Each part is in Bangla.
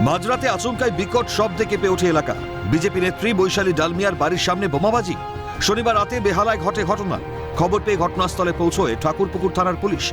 মাঝরাতে আচমকায় বিকট শব্দে কেঁপে ওঠে এলাকা। বিজেপি নেত্রী বৈশালী ডালমিয়ার বাড়ির সামনে বোমাবাজি। শনিবার রাতে বেহালায় ঘটে ঘটনা। খবর পেয়ে ঘটনাস্থলে পৌঁছয় ঠাকুরপুকুর থানার পুলিশ।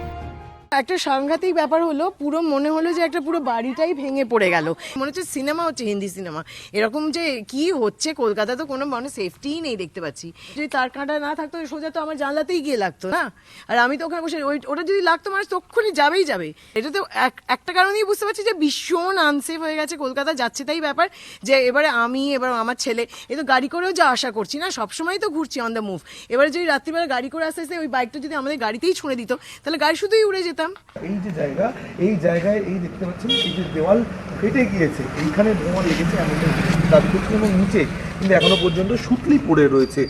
একটা সাংঘাতিক ব্যাপার হলো, পুরো মনে হলো যে একটা পুরো বাড়িটাই ভেঙে পড়ে গেল। মনে হচ্ছে সিনেমা হচ্ছে হিন্দি সিনেমা। এরকম যে কি হচ্ছে, কলকাতা তো কোনো মানে সেফটিই নেই দেখতে পাচ্ছি। যদি তার কাঁটা না থাকতো সোজা তো আমার জানলাতেই গিয়ে লাগতো, না? আর আমি তো ওখানে বসে, ওই, ওটা যদি লাগতো, মানুষ তক্ষুনি যাবেই যাবে। এটা তো এক- একটা কারণেই বুঝতে পারছি যে ভীষণ আনসেফ হয়ে গেছে কলকাতা, যাচ্ছে তাই ব্যাপার যে এবারে আমি, এবার আমার ছেলে, এ তো গাড়ি করেও যা আশা করছি, না? সবসময় তো ঘুরছি অন দ্য মুভ এবারে যদি রাত্রিবেলা গাড়ি করে আসতে আসতে ওই বাইকটা যদি আমাদের গাড়িতেই ছুঁড়ে দিত, তাহলে গাড়ি শুধুই উড়ে যেতাম এই যে জায়গা এই জায়গায় এই দেখতে পাচ্ছেন এই যে দেওয়াল ফেটে গিয়েছে। এইখানে বোমা লেগেছে এমনটা দাবি করছেন এবং নিচে কিন্তু এখনও পর্যন্ত সুতলি পড়ে রয়েছে।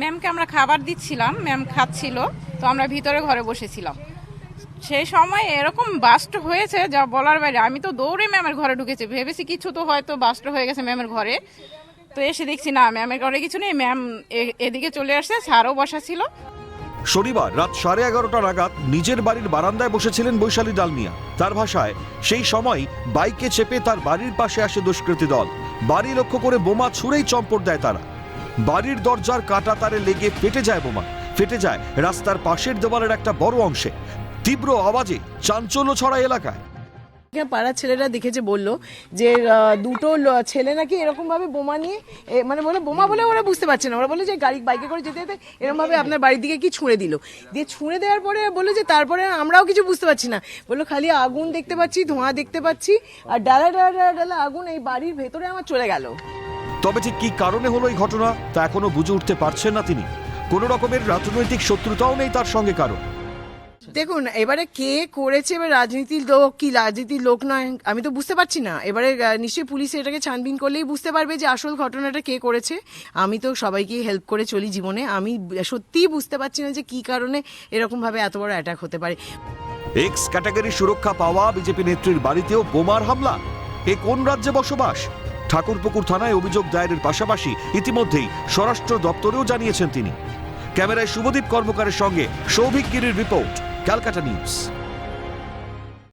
ম্যামকে আমরা খাবার দিচ্ছিলাম ম্যাম খাচ্ছিল তো আমরা ভিতরে ঘরে বসেছিলাম। সেই সময় এরকম বাস্ট হয়েছে যা বলার বাইরে আমি তো দৌড়ে ম্যামের ঘরে ঢুকেছি ভেবেছি কিছু তো হয়তো বাস্ট হয়ে গেছে ম্যামের ঘরে। তো এসে দেখছি না ম্যামের ঘরে কিছু নেই ম্যাম এদিকে চলে আসছে স্যারও বসা ছিল। শনিবার রাত সাড়ে এগারোটা নাগাদ নিজের বাড়ির বারান্দায় বসেছিলেন বৈশালী ডালমিয়া। তার ভাষায়, সেই সময় বাইকে চেপে তার বাড়ির পাশে আসে দুষ্কৃতী দল। বাড়ি লক্ষ্য করে বোমা ছুঁড়েই চম্পট দেয় তারা। বাড়ির দরজার কাটা তারে লেগে ফেটে যায় বোমা। ফেটে যায় রাস্তার পাশের দেওয়ালের একটা বড় অংশে। তীব্র আওয়াজে চাঞ্চল্য ছড়া এলাকায়। পাড়ার ছেলেরা দেখেছে বলল যে দুটো ছেলে নাকি এরকম ভাবে বোমা নিয়ে মানে বলে বোমা বলে ওরা বুঝতে পারছে না। ওরা বলে যে, গাড়ি বাইকে করে যেতে যেতে এরকম ভাবে আপনার বাড়ির দিকে কি ছুঁড়ে দিল। দিয়ে ছুঁড়ে দেওয়ার পরে বলল যে, তারপরে আমরাও কিছু বুঝতে পারছি না। বলল, খালি আগুন দেখতে পাচ্ছি, ধোঁয়া দেখতে পাচ্ছি, আর ডালা ডালা ডালা ডালা আগুন এই বাড়ির ভেতরে আমার চলে গেল। তবে ঠিক কি কারণে হলো এই ঘটনা, তা এখনও বুঝে উঠতে পারছেন না তিনি। কোনো রকমের রাজনৈতিক শত্রুতাও নেই তার সঙ্গে কারণ দেখুন, এবারে কে করেছে এবার রাজনীতির লোক কি রাজনীতির লোক নয়, আমি তো বুঝতে পারছি না। এবারে নিশ্চয়ই পুলিশ এটাকে ছানবিন করলেই বুঝতে পারবে যে আসল ঘটনাটা কে করেছে। আমি তো সবাইকে হেল্প করে চলি জীবনে। আমি সত্যিই বুঝতে পারছি না যে কি কারণে এরকম ভাবে এত বড় অ্যাটাক হতে পারে। এক্স ক্যাটাগরি সুরক্ষা পাওয়া বিজেপি নেত্রীর বাড়িতেও বোমার হামলা। এ কোন রাজ্যে বসবাস? ঠাকুরপুকুর থানায় অভিযোগ দায়েরের পাশাপাশি ইতিমধ্যেই স্বরাষ্ট্র দপ্তরেও জানিয়েছেন তিনি। ক্যামেরায় শুভদীপ কর্মকারের সঙ্গে সৌভিক গিরির রিপোর্ট ক্যালকাটা নিউজ